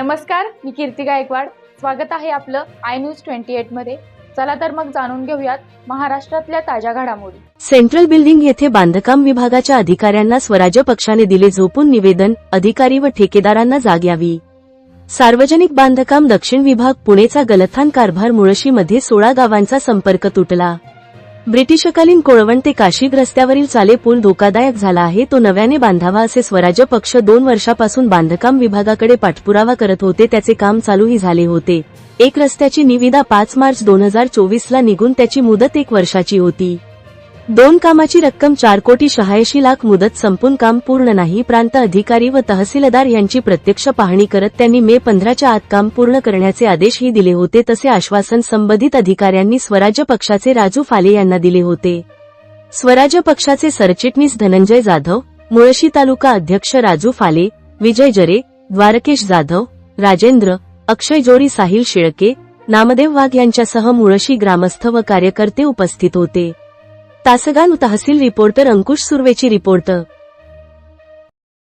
नमस्कार मी कीर्ती गायकवाड. स्वागत आहे आपलं आय न्यूज ट्वेंटी एटमध्ये. चला तर मग जाणून घेऊयात महाराष्ट्रातल्या ताज्या घडामोडी. सेंट्रल बिल्डिंग येथे बांधकाम विभागाच्या अधिकाऱ्यांना स्वराज्य पक्षाने दिले झोपून निवेदन अधिकारी व ठेकेदारांना जाग यावी. सार्वजनिक बांधकाम दक्षिण विभाग पुणेचा गलथान कारभार मुळशीमध्ये सोळा गावांचा संपर्क तुटला. ब्रिटिशकालीन कोळवण ते काशीद रस्त्यावरील चाले पूल धोकादायक झाला आहे. तो नव्याने बांधावा असे स्वराज्य पक्ष दोन वर्षापासून बांधकाम विभागाकडे पाठपुरावा करत होते. त्याचे काम चालूही झाले होते. एक रस्त्याची निविदा पाच मार्च दोन हजार चोवीसला निघून त्याची मुदत एक वर्षाची होती. दोन कामाची रक्कम चार कोटी शहाऐंशी लाख मुदत संपून काम पूर्ण नाही प्रांत अधिकारी व तहसीलदार यांची प्रत्यक्ष पाहणी करत त्यांनी मे पंधराच्या आत काम पूर्ण करण्याचे आदेशही दिले होते तसे आश्वासन संबंधित अधिकाऱ्यांनी स्वराज्य पक्षाचे राजू फाले यांना दिले होते. स्वराज्य पक्षाचे सरचिटणीस धनंजय जाधव मुळशी तालुका अध्यक्ष राजू फाले विजय जरे द्वारकेश जाधव राजेंद्र अक्षय जोडी साहिल शेळके नामदेव वाघ यांच्यासह मुळशी ग्रामस्थ व कार्यकर्ते उपस्थित होते. तासगाव तहसील रिपोर्टर अंकुश सुर्वेची रिपोर्ट.